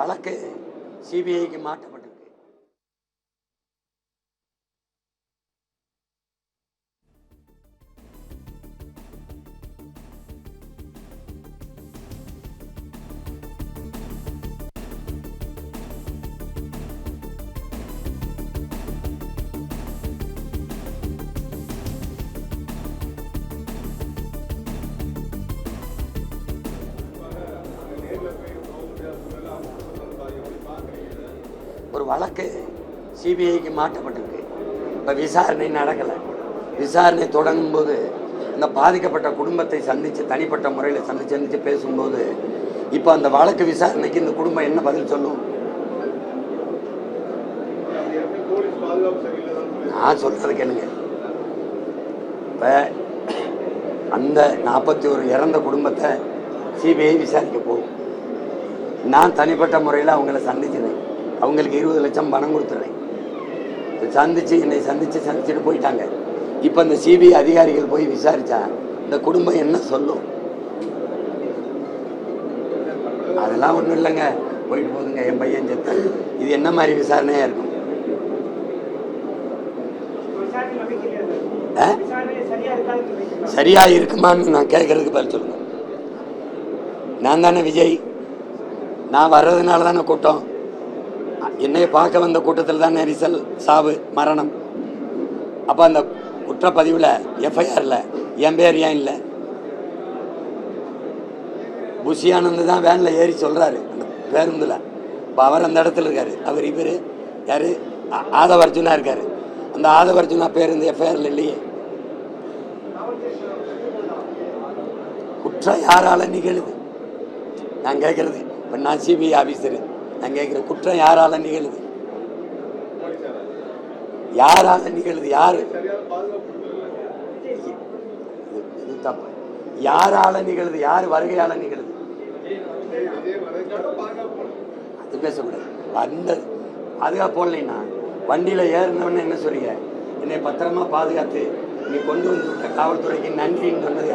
வழக்கு சிபிஐக்கு மாற்றப்பட்டிருக்கு வழக்கு சிபிஐக்கு மாற்றப்பட்டிருக்கு. இப்போ விசாரணை நடக்கலை. விசாரணை தொடங்கும் போது இந்த பாதிக்கப்பட்ட குடும்பத்தை சந்தித்து தனிப்பட்ட முறையில் சந்தித்து சந்தித்து பேசும்போது இப்போ அந்த வழக்கு விசாரணைக்கு இந்த குடும்பம் என்ன பதில் சொல்லும்? நான் சொல்றது கேளுங்க. இப்போ அந்த நாற்பத்தி ஒரு இறந்த குடும்பத்தை சிபிஐ விசாரிக்க போகும். நான் தனிப்பட்ட முறையில் அவங்கள சந்திச்சினேன் அவங்களுக்கு இருபது லட்சம் பணம் கொடுத்துருவேன். சந்திச்சு என்னை சந்திச்சு சந்திச்சுட்டு போயிட்டாங்க. இப்போ இந்த சிபிஐ அதிகாரிகள் போய் விசாரிச்சா இந்த குடும்பம் என்ன சொல்லும்? அதெல்லாம் ஒன்றும் இல்லைங்க. போயிட்டு போகுதுங்க என் பையன் செத்தான் இது என்ன மாதிரி விசாரணையாக இருக்கும்? ஆ? சரியா இருக்குமான்னு நான் கேட்கறதுக்கு பதில் சொல்லுங்க. நான் தானே விஜய். நான் வர்றதுனால தானே கூட்டம். என்னைய பார்க்க வந்த கூட்டத்தில் தானே நெரிசல் சாவு மரணம். அப்போ அந்த குற்றப்பதிவில் எஃப்ஐஆரில் என் பேர் ஏன் இல்லை? புஷியானந்து தான் வேனில் ஏறி சொல்கிறாரு அந்த பேருந்தில். இப்போ அவர் அந்த இடத்துல இருக்கார். அவர் இவர் யார்? ஆதவ அர்ஜுனா இருக்கார். அந்த ஆதவ அர்ஜுனா பேருந்து எஃப்ஐஆரில் இல்லையே. குற்றம் யாரால நிகழுது? நான் கேட்குறது இப்போ நான் சிபிஐ ஆஃபீஸரு நான் கேட்குறேன் குற்றம் யாரால நிகழுது? யாரால நிகழுது? யாரு? இது- தப்பு. யாரால நிகழுது? யார் வருகையால நிகழுது? அது பேசக்கூடாது. அந்த பாதுகாப்பு போடலைன்னா வண்டியில் ஏறினவன என்ன சொல்றீங்க? என்னை பத்திரமா பாதுகாத்து நீ கொண்டு வந்து விட்ட காவல்துறைக்கு நன்றின்னு சொன்னது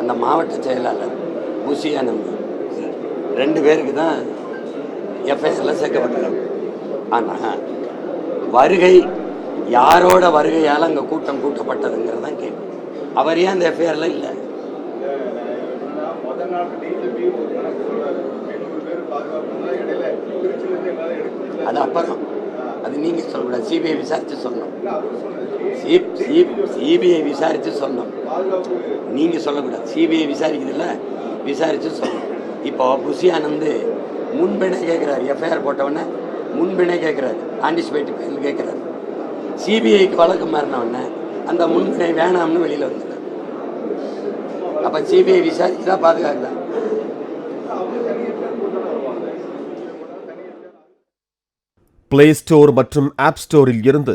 அந்த மாவட்ட செயலாளர் புஷியானந்த் ரெண்டு பேருக்கு தான் எஃப்ஐஆர்ல சேர்க்கப்பட்டிருக்கு ஆனால் வருகை யாரோட வருகையால் அங்கே கூட்டம் கூட்டப்பட்டதுங்கிறது தான் கேள்வி. அவர் ஏன் அந்த எஃப்ஐஆரில் இல்லை? அது அப்புறம். அது நீங்க சொல்லக்கூடாது. சிபிஐ விசாரிச்சு சொல்லணும். சிபிஐ விசாரித்து சொன்னோம். நீங்கள் சொல்லக்கூடாது. சிபிஐ விசாரிக்குதுல்ல விசாரித்து சொன்னோம். இப்போ புஷியானந்து முன்பிணை கேட்குறாரு எஃப்ஐஆர் போட்டவொடனே முன்பிணை கேட்குறாரு ஆன்டிசிபேட் பேர் கேட்குறாரு சிபிஐக்கு வழக்கு மாறினவுடனே அந்த முன்பினை வேணாம்னு வெளியில் வந்துட்டார் அப்போ சிபிஐ விசாரிச்சு தான் பாதுகாக்கலாம் பிளே ஸ்டோர் மற்றும் ஆப் ஸ்டோரில் இருந்து